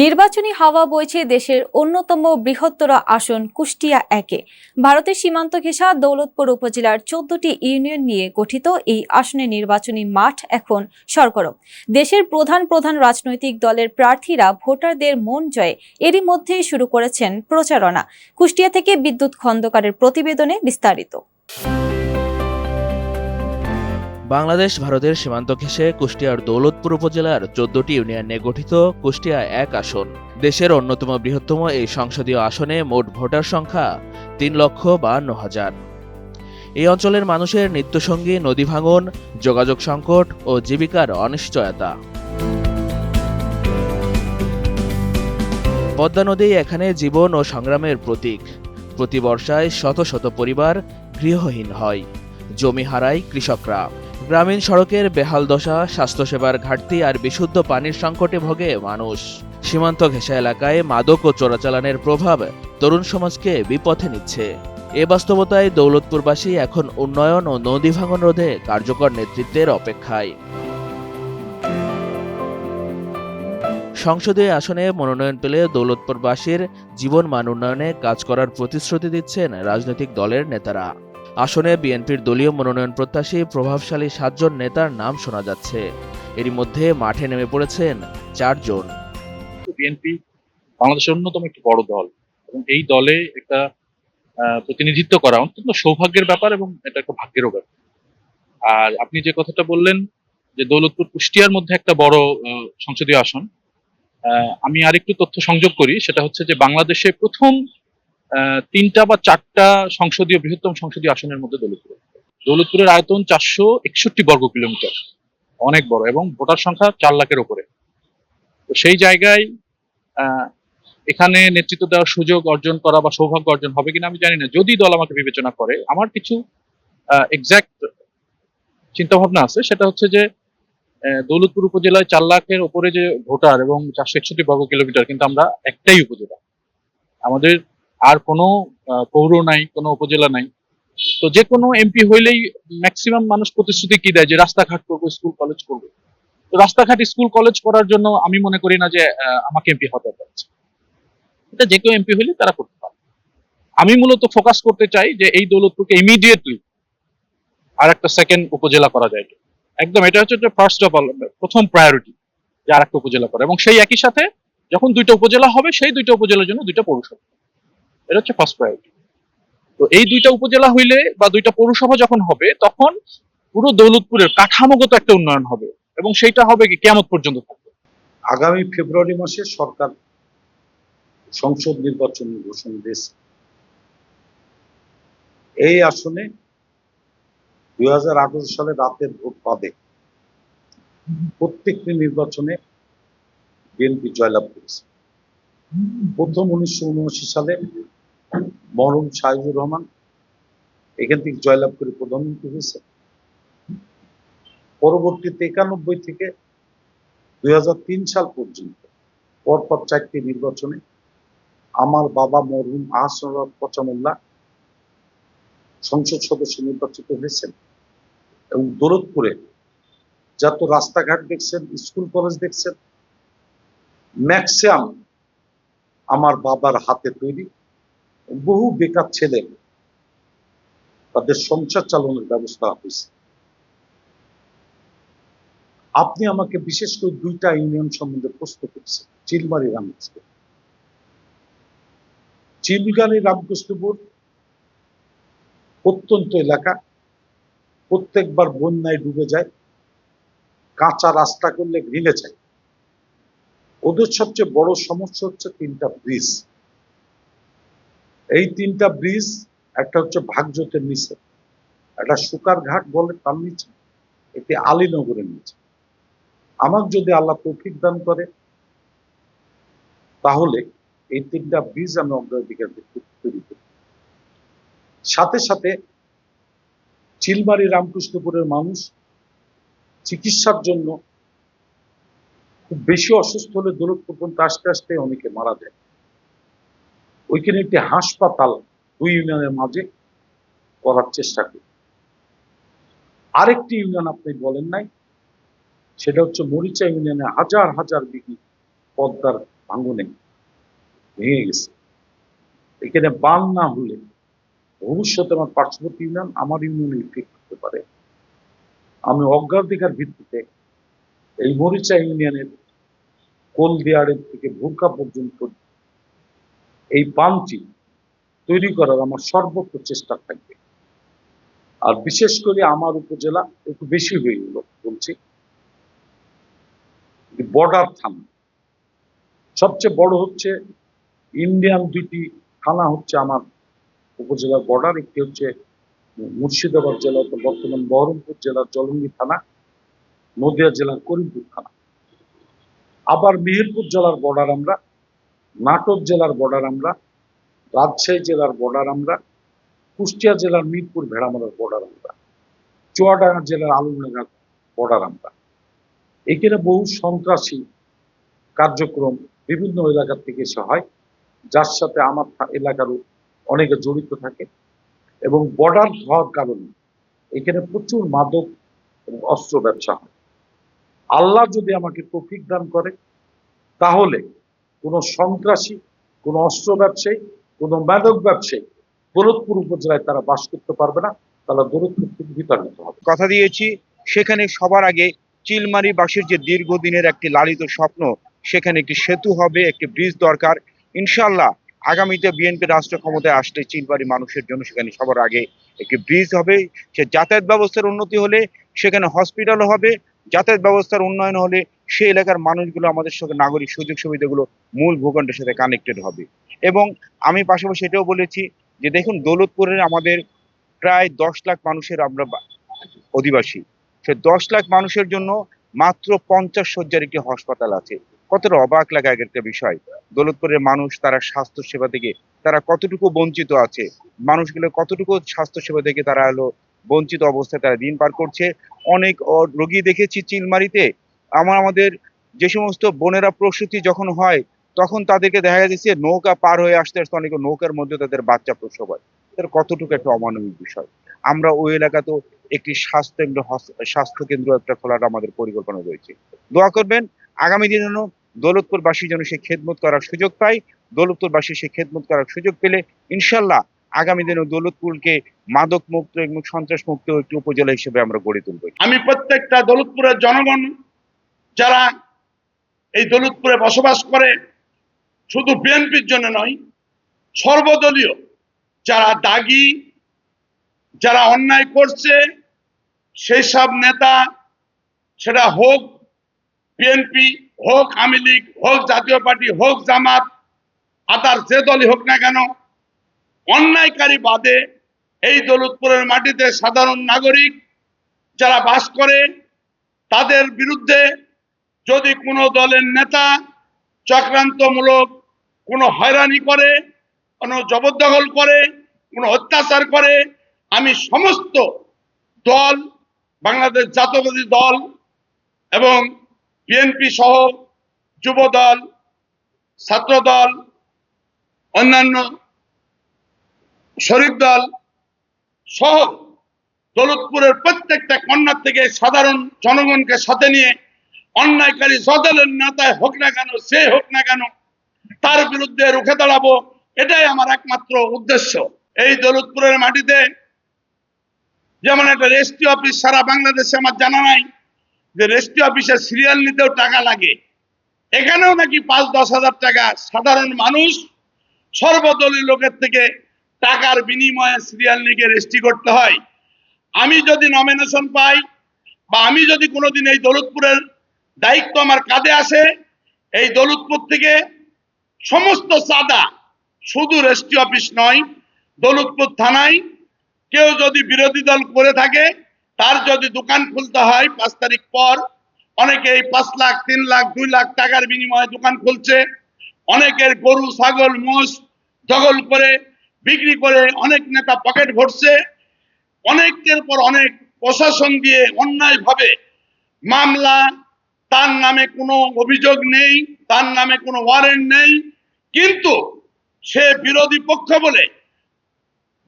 নির্বাচনী হাওয়া বইছে দেশের অন্যতম বৃহত্তর আসন কুষ্টিয়া একে। ভারতের সীমান্ত ঘেঁষা দৌলতপুর উপজেলার চোদ্দটি ইউনিয়ন নিয়ে গঠিত এই আসনে নির্বাচনী মাঠ এখন সরগরম। দেশের প্রধান প্রধান রাজনৈতিক দলের প্রার্থীরা ভোটারদের মন জয়ে, এরই মধ্যেই শুরু করেছেন প্রচারণা। কুষ্টিয়া থেকে বিদ্যুৎ খন্দকারের প্রতিবেদনে বিস্তারিত। বাংলাদেশ, ভারতের সীমান্ত ঘেঁষে কুষ্টিয়ার দৌলতপুর উপজেলার চোদ্দটি ইউনিয়নে গঠিত কুষ্টিয়া এক আসন। দেশের অন্যতম বৃহত্তম এই সংসদীয় আসনে মোট ভোটার সংখ্যা তিন লক্ষ বাহান্ন হাজার। এই অঞ্চলের মানুষের নিত্যসঙ্গী, নদী ভাঙন, যোগাযোগ সংকট ও জীবিকার অনিশ্চয়তা। পদ্মা নদী এখানে জীবন ও সংগ্রামের প্রতীক। প্রতি বর্ষায় শত শত পরিবার গৃহহীন হয়। জমি হারায় কৃষকরা। গ্রামীণ সড়কের বেহাল দশা, স্বাস্থ্যসেবার ঘাটতি আর বিশুদ্ধ পানির সংকটে ভোগে মানুষ। সীমান্ত ঘেঁষা এলাকায় মাদক ও চোরাচালানের প্রভাব তরুণ সমাজকে বিপথে নিচ্ছে। এ বাস্তবতায় দৌলতপুরবাসী এখন উন্নয়ন ও নদী ভাঙন রোধে কার্যকর নেতৃত্বের অপেক্ষায়। সংসদীয় আসনে মনোনয়ন পেলে দৌলতপুরবাসীর জীবন মান উন্নয়নে কাজ করার প্রতিশ্রুতি দিচ্ছেন রাজনৈতিক দলের নেতারা। আসনে বিএনপির দলীয় মনোনয়ন প্রত্যাশী প্রভাবশালী সাতজন নেতার নাম শোনা যাচ্ছে। এরই মধ্যে মাঠে নেমে পড়েছেন চারজন। বিএনপি বাংলাদেশের অন্যতম একটি বড় দল এবং এই দলে একটা প্রতিনিধিত্ব করা অত্যন্ত সৌভাগ্যের ব্যাপার এবং এটা একটা ভাগ্যেরও ব্যাপার। আর আপনি যে কথাটা বললেন যে দৌলতপুর কুষ্টিয়ার মধ্যে একটা বড় সংসদীয় আসন আমি আরেকটু তথ্য সংযোগ করি, সেটা হচ্ছে যে বাংলাদেশে প্রথম তিনটা বা চারটা সংসদীয়, বৃহত্তম সংসদীয় আসনের মধ্যে দৌলতপুর। দৌলতপুরের আয়তন চারশো একষট্টি বর্গ কিলোমিটার। অনেক বড় এবং ভোটার সংখ্যা চার লাখের উপরে তো সেই জায়গায় এখানে নেতৃত্ব দেওয়ার সুযোগ অর্জন করা বা সৌভাগ্য অর্জন হবে কিনা আমি জানি না। যদি দল আমাকে বিবেচনা করে, আমার কিছু এক্স্যাক্ট চিন্তা ভাবনা আছে। সেটা হচ্ছে যে দৌলতপুর উপজেলায় চার লাখের উপরে যে ভোটার এবং চারশো একষট্টি বর্গ কিলোমিটার, কিন্তু আমরা একটাই উপজেলা। আমাদের আর কোনো পৌর নাই, কোনো উপজেলা নাই। তো যে কোনো এমপি হইলেই ম্যাক্সিমাম মানুষ প্রতিশ্রুতি কি দেয় যে রাস্তাঘাট করব স্কুল কলেজ করব? তো রাস্তাঘাট স্কুল কলেজ করার জন্য আমি মনে করি না যে আমাকে এমপি হতে পারছে এটা যে কেউ এমপি হইলে তারা করতে পারে। আমি মূলত ফোকাস করতে চাই যে এই দৌলতপুরকে ইমিডিয়েটলি আর একটা সেকেন্ড উপজেলা করা যায়। একদম, এটা হচ্ছে ফার্স্ট অফ অল প্রথম প্রায়োরিটি যে আর একটা উপজেলা করা। এবং সেই একই সাথে যখন দুইটা উপজেলা হবে, সেই দুইটা উপজেলার জন্য দুইটা পৌরসভা। এটা হচ্ছে ফার্স্ট প্রায়োরিটি তো এই দুইটা উপজেলা হইলে বা দুইটা পৌরসভা যখন হবে, তখন পুরো দৌলতপুরের কাঠামোগত একটা উন্নয়ন হবে এবং সেইটা হবে কি কেমন পর্যন্ত থাকবে। আগামী ফেব্রুয়ারি মাসে সরকার সংসদ নির্বাচন ঘোষণা দিয়েছে। এই আসনে দুই হাজার আঠারো সালে রাতের ভোট পাবে প্রত্যেকটি নির্বাচনে বিএনপি জয়লাভ করেছে। প্রথম উনিশশো উনআশি সালে মরহুম শাহিদুর রহমান এখান থেকে জয়লাভ করে প্রধানমন্ত্রী হয়েছে। পরবর্তীতে একানব্বই থেকে দুই হাজার তিন সাল পর্যন্ত পরপর চারটি নির্বাচনে আমার বাবা মরহুম আহসান সংসদ সদস্য নির্বাচিত হয়েছেন এবং দৌলতপুরে যত রাস্তাঘাট দেখছেন, স্কুল কলেজ দেখছেন ম্যাক্সিমাম আমার বাবার হাতে তৈরি বহু বেকার ছেলে তাদের সংসার চালানোর ব্যবস্থা হয়েছে। আপনি আমাকে বিশেষ করে দুইটা ইউনিয়ন সম্বন্ধে প্রশ্ন করছেন, চিলমারি রামকৃষ্ণ চিলগানি রামকৃষ্ণপুর প্রত্যন্ত এলাকা, প্রত্যেকবার বন্যায় ডুবে যায়, কাঁচা রাস্তা করলে ভেঙে যায়। ওদের সবচেয়ে বড় সমস্যা হচ্ছে তিনটা ব্রিজ। এই তিনটা ব্রিজ, একটা হচ্ছে ভাগজতের নিচে, একটা সুকার ঘাট বলে তার নিচে একটি আলীনগরের নিচে। আমার যদি আল্লাহ তৌফিক দান করে, তাহলে এই তিনটা ব্রিজ আমি অগ্রাধিকার তৈরি করি। সাথে সাথে চিলমারি রামকৃষ্ণপুরের মানুষ চিকিৎসার জন্য খুব বেশি অসুস্থ হলে দূরত পর্যন্ত আসতে আসতে অনেকে মারা যায়। ওইখানে একটি হাসপাতাল দুই ইউনিয়নের মাঝে করার চেষ্টা করি। আরেকটি ইউনিয়ন আপনি বলেন নাই, সেটা হচ্ছে মরিচা ইউনিয়নে হাজার হাজার বিঘি পদ্মার ভাঙনে ভেঙে গেছে। এখানে বান না হলে ভবিষ্যতে আমার পার্শ্ববর্তী ইউনিয়ন আমার ইউনিয়নে ইফেক্ট হতে পারে। আমি অগ্রাধিকার ভিত্তিতে এই মরিচা ইউনিয়নের কোলদিয়ারের থেকে ভুরকা পর্যন্ত এই বানটি তৈরি করার আমার সর্বোচ্চ চেষ্টা থাকবে। আর বিশেষ করে আমার উপজেলা একটু বেশি হয়ে গেল বলছি। বর্ডার থানা। সবচেয়ে বড় হচ্ছে ইন্ডিয়ান দুইটি থানা হচ্ছে আমার উপজেলার বর্ডার একটি হচ্ছে মুর্শিদাবাদ জেলা তো বর্তমান বহরমপুর জেলার জলঙ্গি থানা, নদিয়া জেলার করিমপুর থানা। আবার মেহেরপুর জেলার বর্ডার আমরা নাটোর জেলার বর্ডার আমরা, রাজশাহী জেলার বর্ডার আমরা, কুষ্টিয়া জেলার মিরপুর ভেড়ামারার বর্ডার আমরা, চুয়াডাঙ্গা জেলার আলমডাঙ্গার বর্ডার আমরা। এখানে বহু সন্ত্রাসী কার্যক্রম বিভিন্ন এলাকার থেকে এসে হয়, যার সাথে আমার এলাকারও অনেকে জড়িত থাকে এবং বর্ডার হওয়ার কারণে এখানে প্রচুর মাদক এবং অস্ত্র ব্যবসা হয়। আল্লাহ যদি আমাকে তৌফিক দান করে, তাহলে কোনো সন্ত্রাসী, কোনো অস্ত্র ব্যবসায়ী, কোনো মাদক ব্যবসায়ী দৌলতপুর উপজেলায় তারা বাস করতে পারবে না। তারা দৌলতপুর থেকে বিতাড়িত হবে। কথা দিয়েছি, সেখানে সবার আগে চিলমারিবাসীর যে দীর্ঘদিনের একটি লালিত স্বপ্ন, সেখানে একটি সেতু হবে, একটি ব্রিজ দরকার। ইনশাল্লাহ আগামীতে বিএনপি রাষ্ট্র ক্ষমতায় আসলে চিলমারি মানুষের জন্য সেখানে সবার আগে একটি ব্রিজ হবে। সে যাতায়াত ব্যবস্থার উন্নতি হলে সেখানে হসপিটাল হবে। যাতায়াত ব্যবস্থার উন্নয়ন হলে সেই এলাকার মানুষগুলো আমাদের সঙ্গে নাগরিক সুযোগ সুবিধাগুলো মূল ভূখণ্ডের সাথে কানেক্টেড হবে। এবং আমি পাশাপাশি এটাও বলেছি যে দেখুন, দৌলতপুরের আমাদের প্রায় দশ লাখ মানুষের আমরা অধিবাসী। সে দশ লাখ মানুষের জন্য মাত্র পঞ্চাশ শয্যার একটি হাসপাতাল আছে। কতটা অবাক লাগার একটা বিষয়। দৌলতপুরের মানুষ তারা স্বাস্থ্য সেবা থেকে তারা কতটুকু বঞ্চিত আছে, মানুষগুলো কতটুকু স্বাস্থ্য সেবা থেকে তারা হলো বঞ্চিত অবস্থায় তারা দিন পার করছে। অনেক রোগী দেখেছি চিলমারিতে আমার আমাদের যে সমস্ত বোনেরা প্রসূতি যখন হয়, তখন তাদেরকে দেখা যাচ্ছে নৌকা পার হয়ে আসতে আসতে অনেকে নৌকার মধ্যে তাদের বাচ্চা প্রসব হয়। তার কতটুকু একটা অমানবিক বিষয়? আমরা ওই এলাকাতেও একটি স্বাস্থ্য কেন্দ্র স্বাস্থ্য কেন্দ্র একটা খোলার আমাদের পরিকল্পনা রয়েছে। দোয়া করবেন, আগামী দিনে যেন দৌলতপুরবাসী যেন সে খেদমত করার সুযোগ পায়। দৌলতপুরবাসী সে খেদমত করার সুযোগ পেলে ইনশাল্লাহ আগামী দিনে দৌলতপুরকে মাদক মুক্ত এবং সন্ত্রাস মুক্ত একটি উপজেলা হিসেবে আমরা গড়ে তুলব। আমি প্রত্যেকটা দৌলতপুরের জনগণ যারা এই দৌলতপুরে বসবাস করে, শুধু বিএনপির জন্য নয়, সর্বদলীয় যারা দাগি, যারা অন্যায় করছে, সেই সব নেতা, সেটা হোক বিএনপি হোক, আওয়ামী লীগ হোক, জাতীয় পার্টি হোক, জামাত, আদার যে দলই হোক না কেন, অন্যায়কারী বাদে এই দৌলতপুরের মাটিতে সাধারণ নাগরিক যারা বাস করে, তাদের বিরুদ্ধে যদি কোনো দলের নেতা চক্রান্তমূলক কোনো হয়রানি করে, কোনো জবরদখল করে, কোনো অত্যাচার করে, আমি সমস্ত দল, বাংলাদেশ জাতীয়বাদী দল এবং বিএনপি সহ যুব দল, ছাত্র দল, অন্যান্য শরিক দল সহ দৌলতপুরের প্রত্যেকটা কন্যার থেকে সাধারণ জনগণকে সাথে নিয়ে অন্যায়কারী সদলের নেতায় হোক না কেন, সে হোক না কেন, তার বিরুদ্ধে রুখে দাঁড়াবো, এটাই আমার একমাত্র উদ্দেশ্য। এই দৌলতপুরের মাটিতে যেমন একটা রেজিস্ট্রি অফিস সারা বাংলাদেশে আমার জানা নাই, যে রেজিস্ট্রি অফিসে সিরিয়াল নিতেও টাকা লাগে। এখানেও নাকি পাঁচ, দশ হাজার টাকা সাধারণ মানুষ সর্বদলীয় লোকের থেকে টাকার বিনিময়ে সিরিয়াল নিয়ে রেজিস্ট্রি করতে হয়। আমি যদি নমিনেশন পাই, বা আমি যদি কোনোদিন এই দৌলতপুরের দায়িত্ব আমার কাঁধে আসে এই দৌলতপুর থেকে সমস্ত চাঁদা শুধু রেজিস্ট্রি অফিস নয়, দৌলতপুর থানায় কেউ যদি বিরোধী দল করে থাকে, তার যদি দোকান খুলতে হয় পাঁচ তারিখ পর, অনেকে এই পাঁচ লাখ, তিন লাখ, দুই লাখ টাকার বিনিময়ে দোকান খুলছে। অনেকের গরু, ছাগল, মোষ দখল করে, বিক্রি করে অনেক নেতা পকেট ভরছে। অনেকের পর অনেক প্রশাসন দিয়ে অন্যায়ভাবে মামলা তার নামে কোনো অভিযোগ নেই, তার নামে কোনো ওয়ারেন্ট নেই। কিন্তু সে বিরোধী পক্ষ বলে,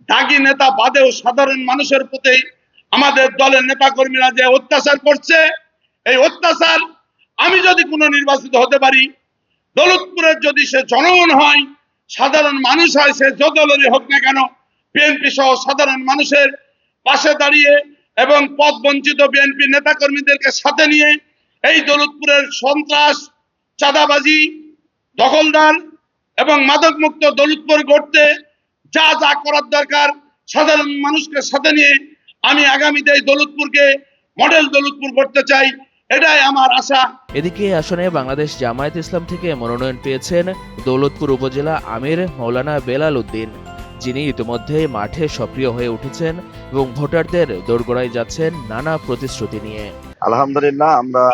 দাগি নেতা বাদেও সাধারণ মানুষের প্রতি আমাদের দলের নেতা কর্মীরা যে অত্যাচার করছে, এই অত্যাচার আমি যদি কোনো নির্বাচিত হতে পারি, দৌলতপুরের যদি সে জনগণ হয়, সাধারণ মানুষ হয়, সে যত দলেরই হোক না কেন, বিএনপি সহ সাধারণ মানুষের পাশে দাঁড়িয়ে এবং পদ বঞ্চিত বিএনপি নেতাকর্মীদেরকে সাথে নিয়ে এই দৌলতপুরের সন্ত্রাস চাঁদাবাজি দখলদার এবং মাদক মুক্ত দৌলতপুর গড়তে যা যা করার দরকার সাধারণ মানুষকে সাথে নিয়ে আমি আগামীতে এই দৌলতপুরকে মডেল দৌলতপুর করতে চাই এটাই আমার আশা। এদিকে আসনে বাংলাদেশ জামায়াত ইসলাম থেকে মনোনয়ন পেয়েছেন দৌলতপুর উপজেলা আমির মৌলানা বেলাল উদ্দিন যিনি ইতিমধ্যে মাঠে সক্রিয় হয়ে উঠেছেন এবং ভোটারদের দোরগোড়ায় যাচ্ছেন নানা প্রতিশ্রুতি নিয়ে। আলহামদুলিল্লাহ আমরা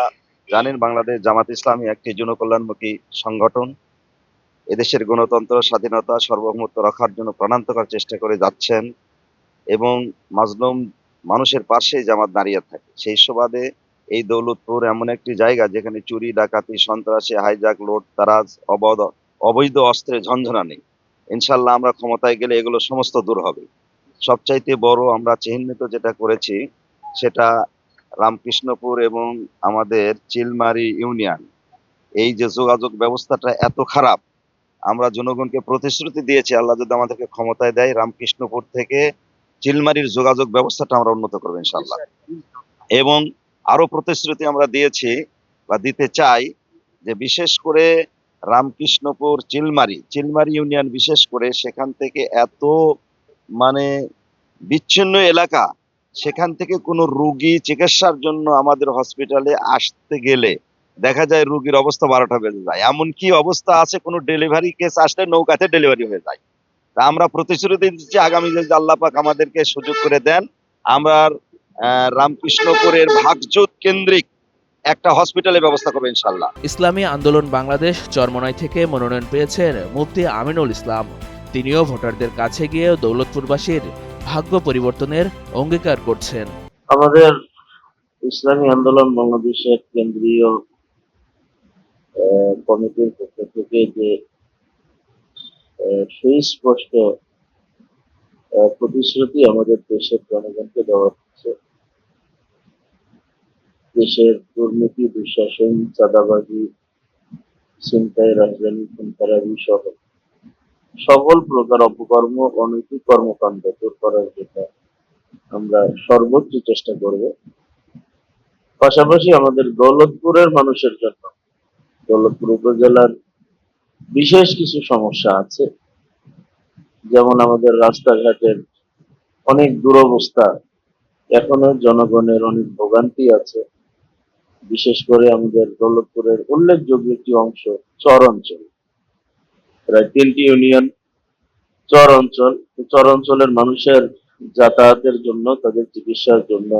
জানেন, বাংলাদেশ জামাত ইসলামী একটি জনকল্যাণমুখী সংগঠন। এদেশের গণতন্ত্র, স্বাধীনতা, সার্বভৌমত্ব রাখার জন্য প্রাণান্তকর চেষ্টা করে যাচ্ছেন এবং মাজলুম মানুষের পাশে জামাত দাঁড়িয়ে থাকে। সেই সুবাদে এই দৌলতপুর এমন একটি জায়গা যেখানে চুরি, ডাকাতি, সন্ত্রাসী হাইজাক লোড তারাজ অবৈধ অবৈধ অস্ত্রে ঝঞ্ঝনা নেই। ইনশাল্লাহ আমরা ক্ষমতায় গেলে এগুলো সমস্ত দূর হবে। সবচাইতে বড় আমরা চিহ্নিত যেটা করেছি, সেটা রামকৃষ্ণপুর এবং আমাদের চিলমারি ইউনিয়ন। এই যে যোগাযোগ ব্যবস্থাটা এত খারাপ, আমরা জনগণকে প্রতিশ্রুতি দিয়েছি, আল্লাহ যদি আমাদেরকে ক্ষমতায় দেয়, রামকৃষ্ণপুর থেকে চিলমারির যোগাযোগ ব্যবস্থাটা আমরা উন্নত করব ইনশাল্লাহ এবং আরও প্রতিশ্রুতি আমরা দিয়েছি বা দিতে চাই যে বিশেষ করে রামকৃষ্ণপুর চিলমারি চিলমারি ইউনিয়ন বিশেষ করে সেখান থেকে এত মানে বিচ্ছিন্ন এলাকা সেখান থেকে কোনো রুগী চিকিৎসার জন্য আমাদের হসপিটালে আসতে গেলে দেখা যায় রুগীর অবস্থা বারোটা বেজে যায়। এমন কি অবস্থা আছে, কোনো ডেলিভারি কেস আসলে নৌকাতে ডেলিভারি হয়ে যায়। তা আমরা প্রতিশ্রুতি দিচ্ছি, আগামী যে আল্লাহ পাক আমাদেরকে সুযোগ করে দেন, আমরা রামকৃষ্ণপুরের ভাগজুত কেন্দ্রিক একটা হসপিটালের ব্যবস্থা করব ইনশাল্লাহ ইসলামী আন্দোলন বাংলাদেশ চরমনাই থেকে মনোনয়ন পেয়েছেন মুফতি আমিনুল ইসলাম। তিনিও ভোটারদের কাছে গিয়ে দৌলতপুরবাসীর ভাগ্য পরিবর্তনের অঙ্গীকার করছেন। আমাদের ইসলামী আন্দোলন বাংলাদেশের কেন্দ্রীয় কমিটির পক্ষ থেকে যে সুস্পষ্ট প্রতিশ্রুতি আমাদের দেশের জনগণকে দেওয়া হচ্ছে। দেশের দুর্নীতি, দুঃশাসন, চাঁদাবাজি, ছিনতাই, রাজধানী খুনখারাবি সহ সকল প্রকার অপকর্ম, অনৈতিক কর্মকাণ্ড দূর করার জন্য আমরা সর্বোচ্চ চেষ্টা করব। পাশাপাশি আমাদের দৌলতপুরের মানুষের জন্য, দৌলতপুর উপজেলার বিশেষ কিছু সমস্যা আছে। যেমন আমাদের রাস্তাঘাটের অনেক দুরবস্থা, এখনও জনগণের অনেক ভোগান্তি আছে। বিশেষ করে আমাদের দৌলতপুরের উল্লেখযোগ্য একটি অংশ চর অঞ্চল। প্রায় তিনটি ইউনিয়ন, চর অঞ্চল। চর অঞ্চলের মানুষের যাতায়াতের জন্য, তাদের চিকিৎসার জন্য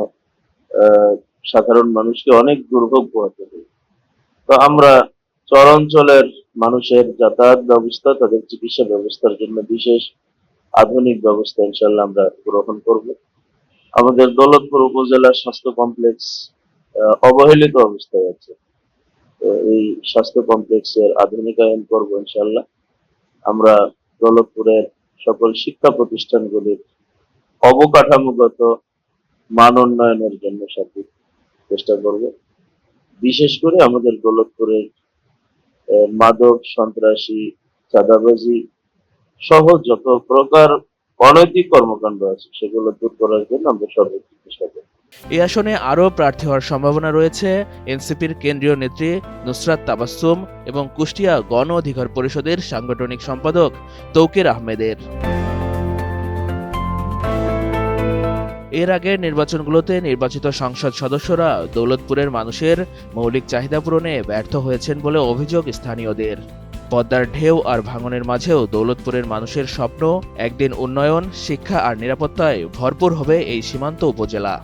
সাধারণ মানুষকে অনেক দুর্ভোগ পোহাতে হয়। তো আমরা চর অঞ্চলের মানুষের যাতায়াত ব্যবস্থা, তাদের চিকিৎসা ব্যবস্থার জন্য বিশেষ আধুনিক ব্যবস্থা ইনশাল্লাহ আমরা গ্রহণ করব। আমাদের দৌলতপুর উপজেলার স্বাস্থ্য কমপ্লেক্স অবহেলিত অবস্থায় আছে। এই স্বাস্থ্য কমপ্লেক্সের আধুনিকায়ন করব ইনশাল্লাহ আমরা দৌলতপুরের সকল শিক্ষা প্রতিষ্ঠানগুলির অবকাঠামোগত মান উন্নয়নের জন্য সাথে চেষ্টা করব। বিশেষ করে আমাদের দৌলতপুরের আহ, মাদক সন্ত্রাসী চাঁদাবাজি সহ যত প্রকার অনৈতিক কর্মকাণ্ড আছে সেগুলো দূর করার জন্য আমরা সর্বোচ্চ চেষ্টা করব। এই আসনে আরও প্রার্থী হওয়ার সম্ভাবনা রয়েছে। এনসিপির কেন্দ্রীয় নেত্রী নুসরাত তাবাসসুম এবং কুষ্টিয়া গণ অধিকার পরিষদের সাংগঠনিক সম্পাদক তৌকির আহমেদের। এর আগের নির্বাচনগুলোতে নির্বাচিত সংসদ সদস্যরা দৌলতপুরের মানুষের মৌলিক চাহিদা পূরণে ব্যর্থ হয়েছেন বলে অভিযোগ স্থানীয়দের। পদ্মার ঢেউ আর ভাঙনের মাঝেও দৌলতপুরের মানুষের স্বপ্ন, একদিন উন্নয়ন, শিক্ষা আর নিরাপত্তায় ভরপুর হবে এই সীমান্ত উপজেলা।